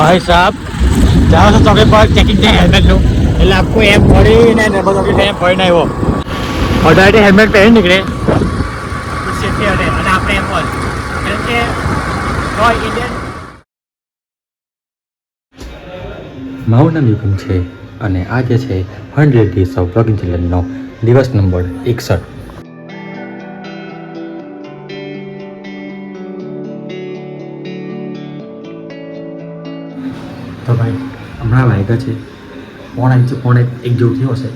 ભાઈ સાહેબ જાઓ તો ચોકડી પર ચેકિંગ હેલ્મેટનું. એટલે આખું એમ ફરીને ડબલ ચોકડી એમ ફરીને આવ્યો અઢારથી હેલ્મેટ પહેરી નીકળે. સેફટી અને અને આપણે એમ પણ કારણ કે કોઈ ઇન્ડિયન મારું નામ વિપિન છે અને આજે છે હંડ્રેડ ડેઝ ઓફ બ્લોગિંગ ચેલેન્જનો દિવસ નંબર એકસઠ. તો ભાઈ, હમણાં વાગ્યા છે પોણા ઇંચ, પોણે એક જેવું થયો છે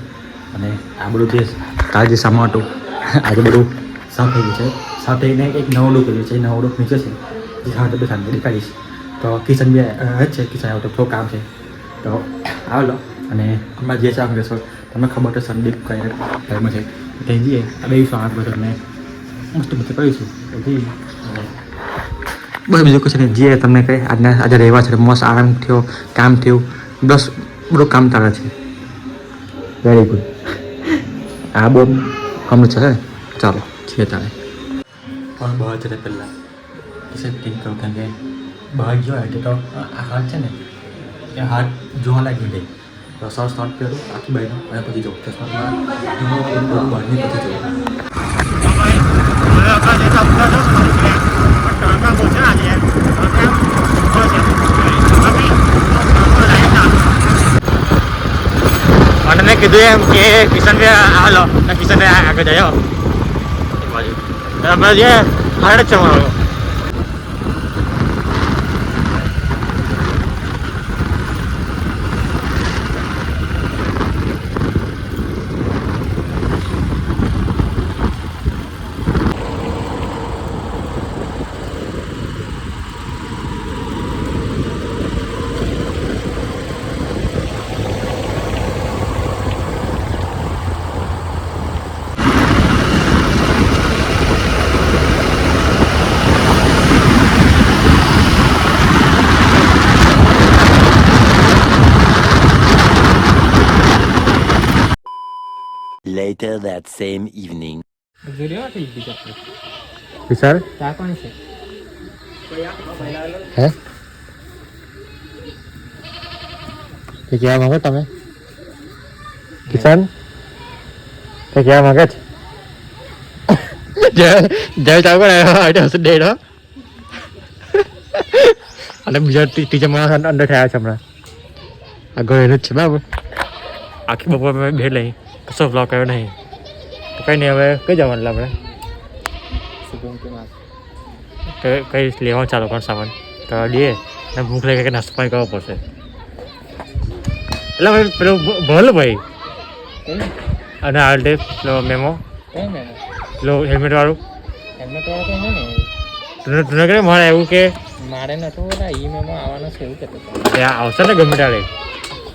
અને આ બધું જે કાલ જે સામાન આજે બધું સાફ થઈ ગયું છે. સાફ થઈને એક નવો ડુક કર્યો છે નવો ડુક નીચે છે. જે સાથે બે સાંજે દેખાડીશ તો કિચન બી જ છે કિચન આવ્યો તો થોડું કામ છે. તો આવેલો અને હમણાં જે છે સર તમને ખબર છે સંદીપ કઈ ટાઈમ છે. ત્યાં જઈએ. આ બે આઠ બધા મેં મસ્ત મસ્ત કરીશું. પછી બસ બીજું કશું નહીં. જે તમને કહે, આજના આજે રહેવા છે, મસ્ત આરામ થયો, કામ થયું, બસ બધું કામ ચાલે છે. વેરી ગુડ આ બહુ કમનું છે ચાલો, છીએ તારે. પણ બહાર જતા પહેલાં સેફ્ટી ટીમ કેમ કે બહાર ગયો એટલે તો આ હાથ છે ને, એ હાથ જોવા લાગી ગઈ તો સર સ્ટાર્ટ કર્યું, આખી બાઈનો, અને પછી જવું ચશ્મા બહારની પછી જવું અને મેં કીધું એમ કે કિશનભાઈ આવેલો તો કિશનભાઈ આગળ જયો આપણે જે હાડ જ છે મારો Later that same evening. વિશાલ હે કે કહેવા માંગો તમે કિશન કે કહેવા માંગે છે જય જય ચાવ કરે અડે હસ ડેડ અને બીજા ટીચર માણસ અંદર થયા છે હમણાં આ ઘર એનું જ છે બરાબર આખી બપોર મેં બે લઈ કશો બ્લોક આવ્યો નહીં તો કંઈ નહીં હવે કઈ જવાનું આપણે કઈ કઈ લેવાનું ચાલુ કર સામાન તો લઈએ ને ભૂખ લાગે કે નાસ્તો પાણી કરવો પડશે એટલે ભાઈ પેલો ભલ ભાઈ અને આ ડે પેલો મેમો પેલો હેલ્મેટ વાળું તને તને કે મારે એવું કે મારે નતો બોલા ઈ મેમો આવવાનો છે એવું કહેતો આવશે ને ગમે ત્યારે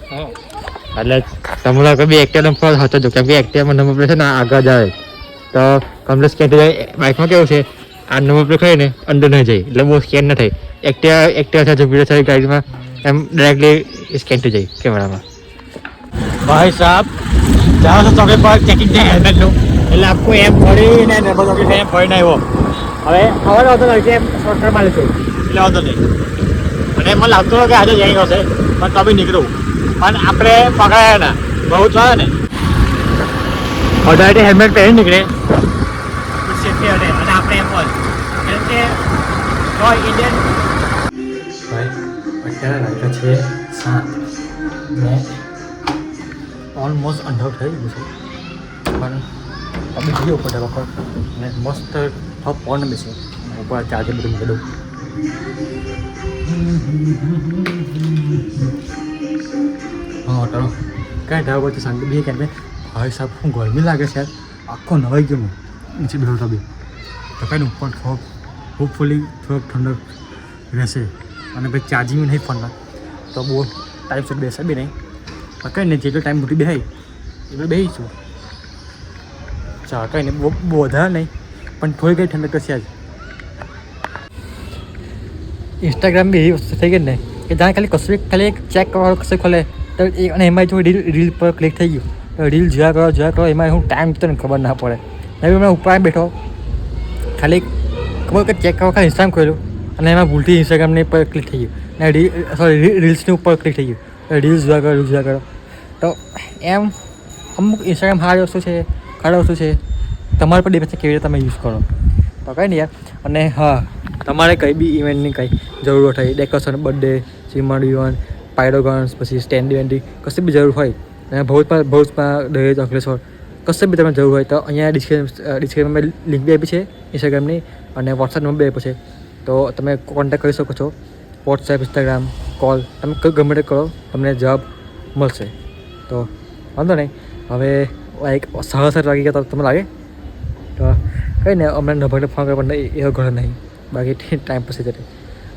હા એટલે તમારા કોઈ બી એક્ટિવા નંબર હતો જો. કેમ કે એક્ટિવા નંબર પ્લેટ છે ને આગળ જાય. તો કમ્પ્લેટ સ્કેન જાય? બાઇકમાં કેવું છે? આ નંબર પ્લેટ ખરી ને અંદર નહીં જાય. એટલે બહુ સ્કેન ન થાય. એક્ટિવા એક્ટિવા છે ભીડ થાય ગાડીમાં એમ ડાયરેક્ટલી સ્કેન થઈ જાય કેમેરામાં ભાઈ સાહેબ જાઓ તો તમે પર ચેકિંગ છે હેલ્મેટનું એટલે આખું એમ ફરીને નંબર ચોકડી એમ ફરીને આવ્યો. હવે હવે વાંધો એમ શોર્ટકટ મારે છે. એટલે આવતો નહીં. અને મને લાગતું કે આજે જઈ ગયો છે, પણ તો બી નીકળું. પણ આપણે પકડાયા ના. બહુ થયો ને. અઢારથી હેલ્મેટ પહેરી નીકળે સેફટી અડે અને આપણે એમ પણ કારણ કે કોઈ ઇન્ડિયન અત્યારે વાગ્યા છે સાત. ને ઓલમોસ્ટ અંધારું થઈ ગયું છે. પણ તમે જઈએ ઉપર ઢાબા પર. અને મસ્ત ટોપ પોન બેસે ઉપર ચાર્જર બધું મૂકી દઉં. તો કાંઈ ઢાબા પરથી શાંતિ, બી કેમ ભાઈ સાહેબ હું ગરમી લાગે છે આખો નવાઈ ગયો હું નીચે બેઠો બી. તો કાંઈ નહીં પણ થોડોક હોપફુલી થોડોક ઠંડક રહેશે. અને ભાઈ ચાર્જિંગ નહીં ફોનમાં તો બહુ ટાઈમ સુધી બેસે બી નહીં. પણ કંઈ નહીં, જેટલો ટાઈમ મોટી બેહાય, એટલો બેસીશું ચા કંઈ નહીં, બહુ વધારે નહીં, પણ થોડી કંઈ ઠંડક તો આજ. ઇન્સ્ટાગ્રામ બી એવી વસ્તુ થઈ ગઈ ને, કે જાણે ખાલી કશું ખાલી એક ચેક કરવાનું, કશું ખોલે. તો એ અને એમાં જો રીલ રીલ પર ક્લિક થઈ ગયું. તો રીલ જોયા કરો જોયા કરો એમાં હું ટાઈમ તને ખબર ના પડે. નવી હમણાં ઉપર બેઠો. ખાલી ખબર કે ચેક કરવા ખાલી ઇન્સ્ટાગ્રામ ખોલ્યું. અને એમાં ભૂલથી ઇન્સ્ટાગ્રામની પર ક્લિક થઈ ગયું. ને રી સોરી રીલ્સની ઉપર ક્લિક થઈ ગયું. રીલ્સ જોયા કરો રીલ્સ જોયા કરો. તો એમ અમુક ઇન્સ્ટાગ્રામ સારી વસ્તુ છે, ખરાબ વસ્તુ છે. તમારા પર ડિપેન્ડ છે કેવી રીતે તમે યુઝ કરો. તો કંઈ નહીં યાર. અને હા, તમારે કંઈ બી ઇવેન્ટની કંઈ જરૂર થઈ ડેકોરેશન બર્થડે ચીમણ વિવન પાયરોગન્સ, પછી સ્ટેન્ડી વેન્ડી, કશી બી જરૂર હોય, અને ભૌતમાં ભૌતમાં દહેજ અંકલેશ્વર કશે બી તમને જરૂર હોય તો અહીંયા ડિસ્ક્રિપ્શન ડિસ્ક્રિપ્શનમાં લિંક બી આપી છે ઇન્સ્ટાગ્રામની અને વોટ્સએપ નંબર બી આપ્યો છે. તો તમે કોન્ટેક્ટ કરી શકો છો. વોટ્સએપ ઇન્સ્ટાગ્રામ કોલ તમે ગમે તે કરો, તમને જવાબ મળશે. તો વાંધો નહીં. હવે લાઈક સાડા સાત વાગી ગયા તમને લાગે? તો કંઈ નહીં અમને નભાઈને ફોન કરવા પણ એવો ઘર નહીં. બાકી ટાઈમ પછી જતે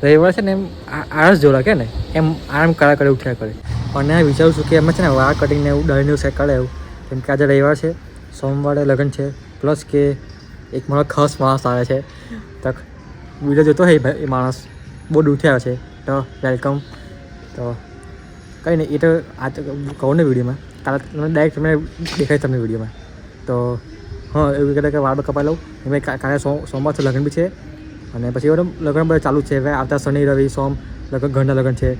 રવિવાર છે ને એમ આળસ જેવું લાગે ને, એમ આરામ કરા કરે, ઉઠ્યા કરે. અને વિચારું છું કે એમાં છે ને વાળ કટિંગને એવું દાઢીને સેટ કરે એવું. કેમ કે આજે રવિવાર છે, સોમવારે લગ્ન છે પ્લસ કે એક મારો ખાસ માણસ આવે છે. તો વીડિયો જોતો હોય ભાઈ એ માણસ. બહુ દૂરથી છે. તો વેલકમ તો કંઈ નહીં એ તો આ તો કહું ને વિડીયોમાં. કાલે તમને ડાયરેક્ટ તમને દેખાય તમને વિડીયોમાં. તો, હા, એવું કહેતા કે વાળ કપાઈ લઉં. એમાં કા- કાલે સો સોમવાર લગ્ન બી છે. અને પછી એવું લગ્ન બધા ચાલુ છે. હવે આવતા શનિ, રવિ, સોમ લગ્ન, ઘરના લગ્ન છે.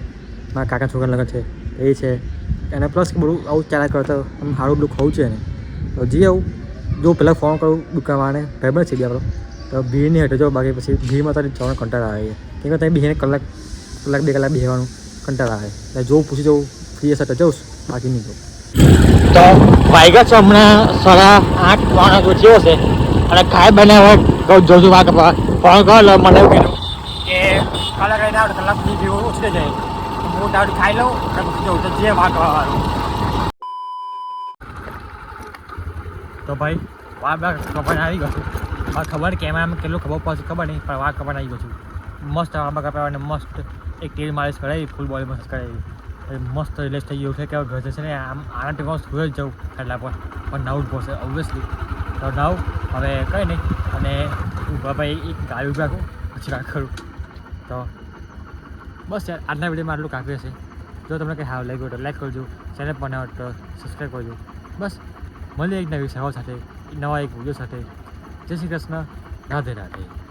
મારા કાકા છોકરાના લગ્ન છે. એ છે. અને પ્લસ બધું આવું ચાલ્યા કરતા આમ સારું બધું ખાવું છે ને તો જી આવું. જો પહેલાં ફોન કરું દુકાનવાળાને ભાઈબંધ છે બી આપણો? તો ભીડ નહીં હટે જો. બાકી પછી ભીડમાં તો જવાનો કંટાળ આવે. છે કેમ કે ત્યાં બેસીને કલાક કલાક, બે કલાક બેસવાનું કંટાળો આવે. એટલે જો પૂછી જવું ફ્રી હશે તો જઉં બાકી નહીં જવું. તો વાગ્યા છે હમણાં સાડા આઠ વાણા જેવો છે. અને ખાય બને હવે કહું જોજો વાગ કરો એટલે મને એવું કીધું કે કલાક રહીને આવે કલાક સુધી જેવું ઉછળે જાય. હું દાડું ખાઈ લઉં જવું તો જે વાળું. તો ભાઈ વા બા કપાઈને આવી ગયો. છું મારે ખબર કેમેરામાં કેટલું ખબર પડશે ખબર નહીં, પણ વા કપાઈને આવી ગયો છું. મસ્ત આંબા કપાવાને મસ્ત એક તેલ માલિશ કરાવી ફૂલ બોડી મસાજ કરાવી. મસ્ત રિલેક્સ થઈ ગયું. છે કે ઘર જશે ને આમ આના ટીમાં સુરત જવું. એટલા પર પણ નવું જ પડશે ઓબ્વિયસલી નવ હવે કંઈ નહીં. અને ઊભા ભાઈ એક ગાડી ઊભા કરું પછી વાત કરું. તો બસ યાર, આજના વિડીયોમાં આટલું કાફી હશે. જો તમને કંઈ હાવ લાગ્યું તો લાઈક કરજો. ચેનલ પણ તો સબસ્ક્રાઈબ કરજો. બસ, મળીએ એક નવી સેવા સાથે નવા એક વીડિયો સાથે. જય શ્રી કૃષ્ણ. રાધે રાધે.